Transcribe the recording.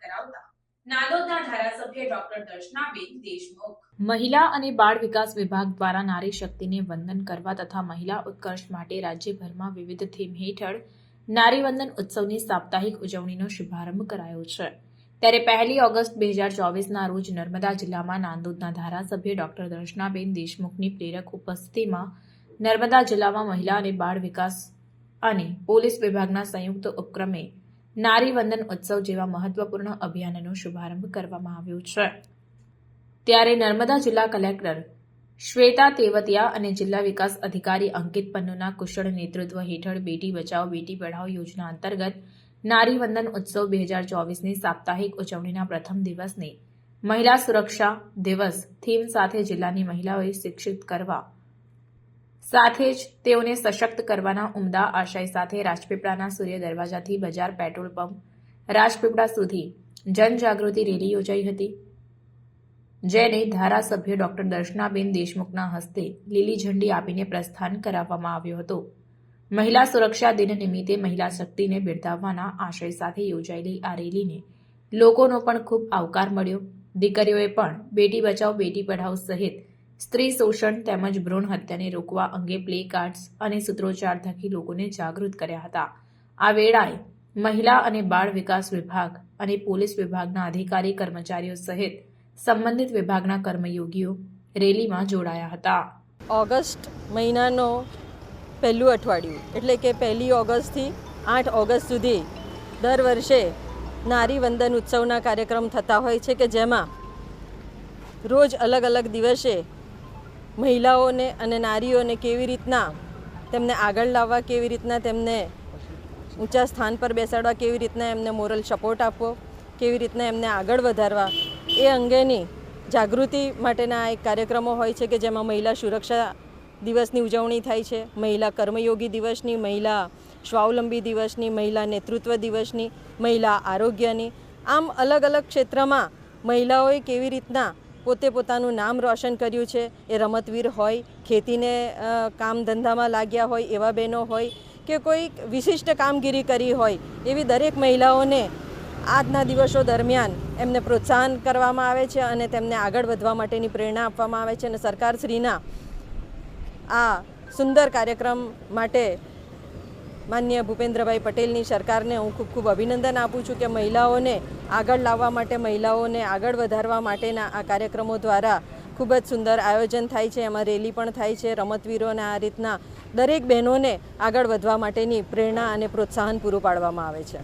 કરાવતા નાલોદના ધારાસભ્ય ડોક્ટર દર્શનાબેન દેશમુખ. મહિલા અને બાળ વિકાસ વિભાગ દ્વારા નારી શક્તિને વંદન કરવા તથા મહિલા ઉત્કર્ષ માટે રાજ્યભરમાં વિવિધ થીમ હેઠળ નારી વંદન ઉત્સવની સાપ્તાહિક ઉજવણીનો શુભારંભ કરાયો છે. ત્યારે પહેલી ઓગસ્ટ બે હજાર ચોવીસના રોજ નર્મદા જિલ્લામાં નાંદોદના ધારાસભ્ય ડોક્ટર દર્શનાબેન દેશમુખની પ્રેરક ઉપસ્થિતિમાં નર્મદા જિલ્લામાં મહિલા અને બાળ વિકાસ અને પોલીસ વિભાગના સંયુક્ત ઉપક્રમે નારી વંદન ઉત્સવ જેવા મહત્વપૂર્ણ અભિયાનનો શુભારંભ કરવામાં આવ્યો છે. ત્યારે નર્મદા જિલ્લા કલેક્ટર શ્વેતા તેવતિયા અને જિલ્લા વિકાસ અધિકારી અંકિત પન્નુના કુશળ નેતૃત્વ હેઠળ બેટી બચાવ બેટી પઢાઓ યોજના અંતર્ગત નારી વંદન ઉત્સવ બે હજાર ચોવીસની સાપ્તાહિક ઉજવણીના પ્રથમ દિવસને મહિલા સુરક્ષા દિવસ થીમ સાથે જિલ્લાની મહિલાઓએ શિક્ષિત કરવા સાથે જ તેઓને સશક્ત કરવાના ઉમદા આશય સાથે રાજપીપળાના સૂર્ય દરવાજાથી બજાર પેટ્રોલ પંપ રાજપીપળા સુધી જનજાગૃતિ રેલી યોજાઈ હતી, જેને ધારાસભ્ય ડોક્ટર દર્શનાબેન દેશમુખના હસ્તે લીલી ઝંડી આપીને પ્રસ્થાન કરાવવામાં આવ્યો હતો. મહિલા સુરક્ષા દિન નિમિત્તે મહિલા શક્તિને બિરદાવવાના આશય સાથે યોજાયેલી આ રેલીને લોકોનો પણ ખૂબ આવકાર મળ્યો. દીકરીઓએ પણ બેટી બચાવ, બેટી પઢાઓ સહિત સ્ત્રી શોષણ તેમજ ભ્રૂણ હત્યાને રોકવા અંગે પ્લે કાર્ડ્સ અને સૂત્રોચ્ચાર થકી લોકોને જાગૃત કર્યા હતા. આ વેળાએ મહિલા અને બાળ વિકાસ વિભાગ અને પોલીસ વિભાગના અધિકારી, કર્મચારીઓ સહિત સંબંધિત વિભાગના કર્મયોગીઓ રેલીમાં જોડાયા હતા. ઓગસ્ટ મહિનાનો પહેલું અઠવાડિયું, એટલે કે પહેલી ઓગસ્ટથી આઠ ઓગસ્ટ સુધી દર વર્ષે નારી વંદન ઉત્સવના કાર્યક્રમ થતા હોય છે કે જેમાં રોજ અલગ અલગ દિવસે મહિલાઓને અને નારીઓને કેવી રીતના તેમને આગળ લાવવા, કેવી રીતના તેમને ઊંચા સ્થાન પર બેસાડવા, કેવી રીતના એમને મોરલ સપોર્ટ આપવો, કેવી રીતના એમને આગળ વધારવા, એ અંગેની જાગૃતિ માટેના એક કાર્યક્રમો હોય છે કે જેમાં મહિલા સુરક્ષા દિવસની ઉજવણી થાય છે, મહિલા કર્મયોગી દિવસની, મહિલા સ્વાવલંબી દિવસની, મહિલા નેતૃત્વ દિવસની, મહિલા આરોગ્યની. આમ અલગ અલગ ક્ષેત્રમાં મહિલાઓએ કેવી રીતના પોતે પોતાનું નામ રોશન કર્યું છે. એ રમતવીર હોય, ખેતીને કામ ધંધામાં લાગ્યા હોય, એવા બહેનો હોય કે કોઈ વિશિષ્ટ કામગીરી કરી હોય, એવી દરેક મહિલાઓને આજના દિવસો દરમિયાન એમને પ્રોત્સાહન કરવામાં આવે છે અને તેમને આગળ વધવા માટેની પ્રેરણા આપવામાં આવે છે અને સરકારશ્રીના આ સુંદર કાર્યક્રમ માટે માન્ય ભૂપેન્દ્રભાઈ પટેલની સરકારને હું ખૂબ ખૂબ અભિનંદન આપું છું કે મહિલાઓને આગળ લાવવા માટે, મહિલાઓને આગળ વધારવા માટેના આ કાર્યક્રમો દ્વારા ખૂબ જ સુંદર આયોજન થાય છે. એમાં રેલી પણ થાય છે. રમતવીરોને આ રીતના દરેક બહેનોને આગળ વધવા માટેની પ્રેરણા અને પ્રોત્સાહન પૂરું પાડવામાં આવે છે.